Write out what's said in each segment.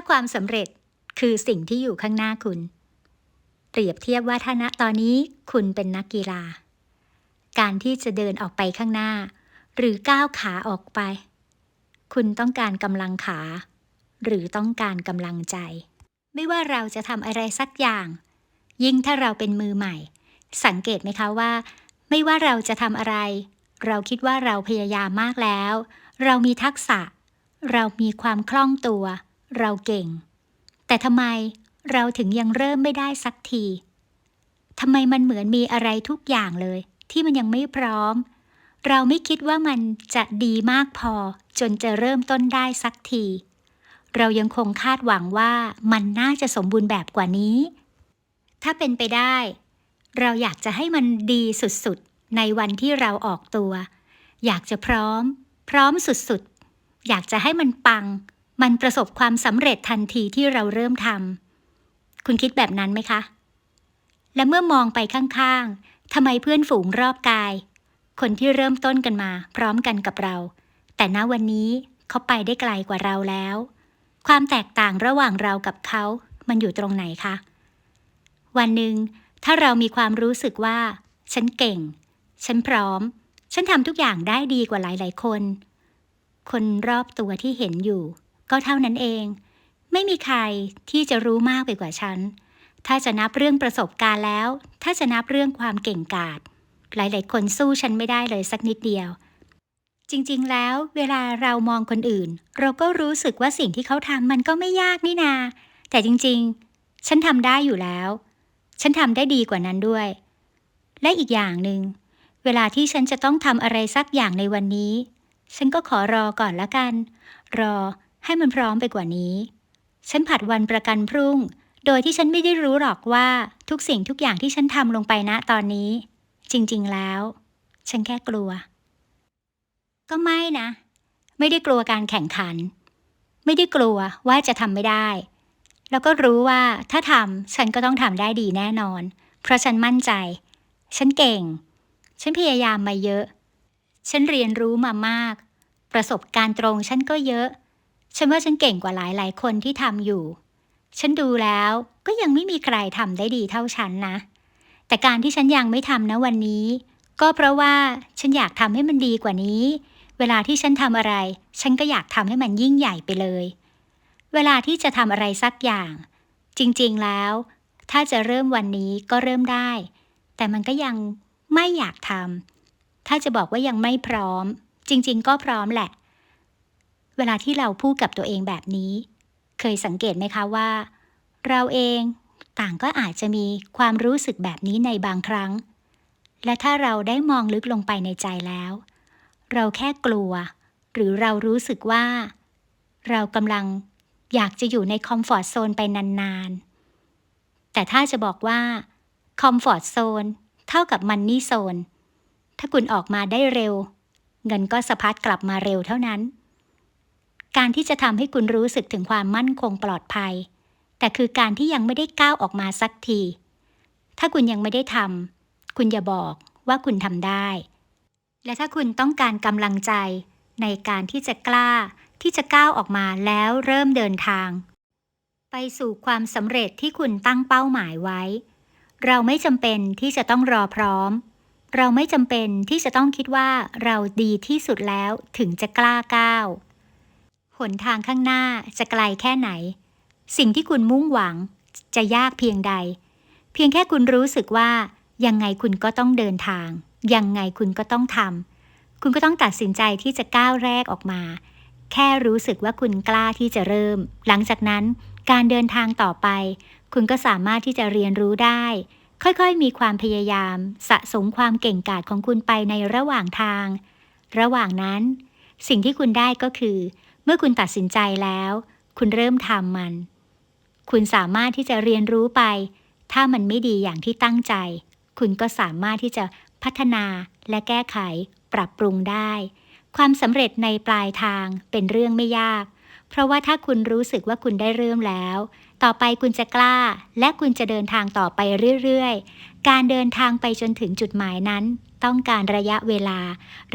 าความสำเร็จคือสิ่งที่อยู่ข้างหน้าคุณ เปรียบเทียบว่าถ้าณตอนนี้คุณเป็นนักกีฬา การที่จะเดินออกไปข้างหน้า หรือก้าวขาออกไป คุณต้องการกำลังขา หรือต้องการกำลังใจ ไม่ว่าเราจะทำอะไรสักอย่าง ยิ่งถ้าเราเป็นมือใหม่ สังเกตไหมคะว่า ไม่ว่าเราจะทำอะไร เราคิดว่าเราพยายามมากแล้ว เรามีทักษะ เรามีความคล่องตัว เราเก่ง แต่ทำไมเราถึงยังเริ่มไม่ได้สักทีทำไมมันเหมือนมีอะไรทุกอย่างเลย ที่มันยังไม่พร้อม เราไม่คิดว่ามันจะดีมากพอ จนจะเริ่มต้นได้สักที เรายังคงคาดหวังว่ามันน่าจะสมบูรณ์แบบกว่านี้ ถ้าเป็นไปได้ เราอยากจะให้มันดีสุดๆ ในวันที่เราออกตัว อยากจะพร้อม พร้อมสุดๆ อยากจะให้มันปัง มันประสบความสำเร็จทันทีที่เราเริ่มทำคุณคิดแบบนั้นไหมคะ และเมื่อมองไปข้างๆทำไมเพื่อนฝูงรอบกาย คนที่เริ่มต้นกันมา พร้อมกันกับเรา แต่ณวันนี้เขาไปได้ไกลกว่าเราแล้ว ความแตกต่างระหว่างเรากับเขา มันอยู่ตรงไหนคะ วันหนึ่งถ้าเรามีความรู้สึกว่า ฉันเก่ง ฉันพร้อม ฉันทำทุกอย่างได้ดีกว่าหลายๆคน คนรอบตัวที่เห็นอยู่ ก็เท่านั้นเอง ไม่มีใครที่จะรู้มากไปกว่าฉัน ถ้าจะนับเรื่องประสบการณ์แล้ว ถ้าจะนับเรื่องความเก่งกาจหลาย ๆ คนสู้ฉันไม่ได้เลยสักนิดเดียว จริง ๆ แล้วเวลาเรามองคนอื่น เราก็รู้สึกว่าสิ่งที่เขาทำมันก็ไม่ยากนี่นา แต่จริง ๆ ฉันทำได้อยู่แล้ว ฉันทำได้ดีกว่านั้นด้วย และอีกอย่างหนึ่งเวลาที่ฉันจะต้องทำอะไรสักอย่างในวันนี้ ฉันก็ขอรอก่อนละกัน รอ ให้มันพร้อมไปกว่านี้ ฉันผัดวันประกันพรุ่ง โดยที่ฉันไม่ได้รู้หรอกว่าทุกสิ่งทุกอย่างที่ฉันทำลงไปณตอนนี้ จริง ๆ แล้ว ฉันแค่กลัว ก็ไม่นะ ไม่ได้กลัวการแข่งขัน ไม่ได้กลัวว่าจะทำไม่ได้ แล้วก็รู้ว่าถ้าทำฉันก็ต้องทำได้ดีแน่นอน เพราะฉันมั่นใจ ฉันเก่ง ฉันพยายามมาเยอะ ฉันเรียนรู้มามาก ประสบการณ์ตรงฉันก็เยอะ ฉันว่าฉันเก่งกว่าหลายหลายคนที่ทำอยู่ ฉันดูแล้วก็ยังไม่มีใครทำได้ดีเท่าฉันนะ แต่การที่ฉันยังไม่ทำนะวันนี้ ก็เพราะว่าฉันอยากทำให้มันดีกว่านี้ เวลาที่ฉันทำอะไร ฉันก็อยากทำให้มันยิ่งใหญ่ไปเลย เวลาที่จะทำอะไรสักอย่าง จริงๆแล้ว ถ้าจะเริ่มวันนี้ก็เริ่มได้ แต่มันก็ยังไม่อยากทำถ้าจะบอกว่ายังไม่พร้อม จริง ๆ ก็พร้อมแหละ เวลาที่เราพูดกับตัวเองแบบนี้ เคยสังเกตไหมคะว่า เราเองต่างก็อาจจะมีความรู้สึกแบบนี้ในบางครั้ง และถ้าเราได้มองลึกลงไปในใจแล้ว เราแค่กลัว หรือเรารู้สึกว่า เรากำลังอยากจะอยู่ในคอมฟอร์ทโซนไปนานๆ แต่ถ้าจะบอกว่าคอมฟอร์ทโซนเท่ากับมันนี่โซน ถ้าคุณออกมาได้เร็ว เงินก็สะพัดกลับมาเร็วเท่านั้น การที่จะทำให้คุณรู้สึกถึงความมั่นคงปลอดภัย แต่คือการที่ยังไม่ได้ก้าวออกมาสักที ถ้าคุณยังไม่ได้ทำคุณอย่าบอกว่าคุณทำได้ และถ้าคุณต้องการกำลังใจ ในการที่จะกล้าที่จะก้าวออกมาแล้วเริ่มเดินทาง ไปสู่ความสำเร็จที่คุณตั้งเป้าหมายไว้ เราไม่จำเป็นที่จะต้องรอพร้อม เราไม่จำเป็นที่จะต้องคิดว่าเราดีที่สุดแล้วถึงจะกล้าก้าว หนทางข้างหน้าจะไกลแค่ไหน สิ่งที่คุณมุ่งหวังจะยากเพียงใด เพียงแค่คุณรู้สึกว่า ยังไงคุณก็ต้องเดินทาง ยังไงคุณก็ต้องทำคุณก็ต้องตัดสินใจที่จะก้าวแรกออกมา แค่รู้สึกว่าคุณกล้าที่จะเริ่ม หลังจากนั้นการเดินทางต่อไป คุณก็สามารถที่จะเรียนรู้ได้ ค่อยๆ มีความพยายาม สะสมความเก่งกาจของคุณไปในระหว่างทาง ระหว่างนั้น สิ่งที่คุณได้ก็คือ เมื่อคุณตัดสินใจแล้ว คุณเริ่มทำมัน คุณสามารถที่จะเรียนรู้ไป ถ้ามันไม่ดีอย่างที่ตั้งใจ คุณก็สามารถที่จะพัฒนาและแก้ไขปรับปรุงได้ ความสำเร็จในปลายทางเป็นเรื่องไม่ยาก เพราะว่าถ้าคุณรู้สึกว่าคุณได้เริ่มแล้ว ต่อไปคุณจะกล้า และคุณจะเดินทางต่อไปเรื่อยๆ การเดินทางไปจนถึงจุดหมายนั้น ต้องการระยะเวลา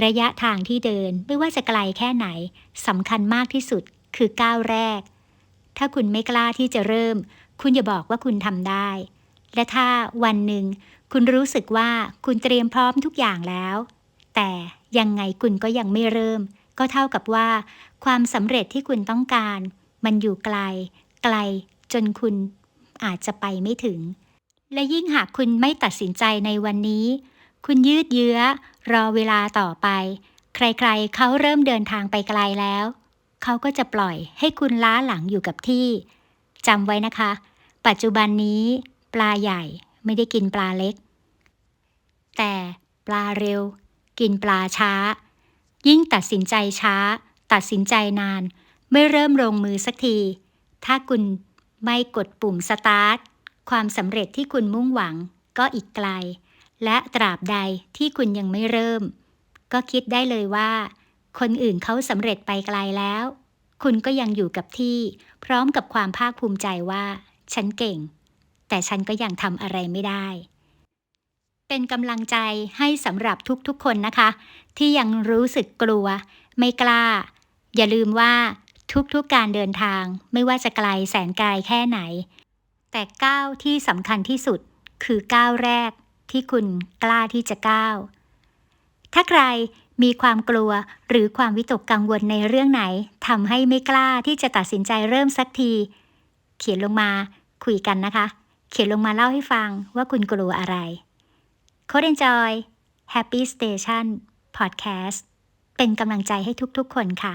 ระยะทางที่เดินไม่ว่าจะไกลแค่ไหนสำคัญมากที่สุดคือก้าวแรก ถ้าคุณไม่กล้าที่จะเริ่ม คุณอย่าบอกว่าคุณทำได้ และถ้าวันหนึ่ง คุณรู้สึกว่าคุณเตรียมพร้อมทุกอย่างแล้ว แต่ยังไงคุณก็ยังไม่เริ่ม ก็เท่ากับว่า ความสำเร็จที่คุณต้องการ มันอยู่ไกล ไกล จนคุณอาจจะไปไม่ถึง และยิ่งหากคุณไม่ตัดสินใจในวันนี้ คุณยืดเยื้อ รอเวลาต่อไป ใครๆ เขาเริ่มเดินทางไปไกลแล้ว เขาก็จะปล่อยให้คุณล้าหลังอยู่กับที่จำไว้นะคะ ปัจจุบันนี้ ปลาใหญ่ไม่ได้กินปลาเล็ก แต่ปลาเร็ว กินปลาช้า ยิ่งตัดสินใจช้า ตัดสินใจนาน ไม่เริ่มลงมือสักที ถ้าคุณ ไม่กดปุ่มสตาร์ทความสำเร็จที่คุณมุ่งหวังก็อีกไกล และตราบใดที่คุณยังไม่เริ่ม ก็คิดได้เลยว่า คนอื่นเขาสำเร็จไปไกลแล้ว คุณก็ยังอยู่กับที่ พร้อมกับความภาคภูมิใจว่า ฉันเก่ง แต่ฉันก็ยังทำอะไรไม่ได้ เป็นกำลังใจให้สำหรับทุกๆคนนะคะ ที่ยังรู้สึกกลัว ไม่กล้า อย่าลืมว่า ทุกๆการเดินทางไม่ว่าจะไกลแสนไกลแค่ไหน แต่ก้าวที่สำคัญที่สุดคือก้าวแรกที่คุณกล้าที่จะก้าว ถ้าใครมีความกลัวหรือความวิตกกังวลในเรื่องไหนทำให้ไม่กล้าที่จะตัดสินใจเริ่มสักที เขียนลงมาคุยกันนะคะ เขียนลงมาเล่าให้ฟังว่าคุณกลัวอะไรโคด Enjoy Happy Station Podcast เป็นกำลังใจให้ทุกๆคนค่ะ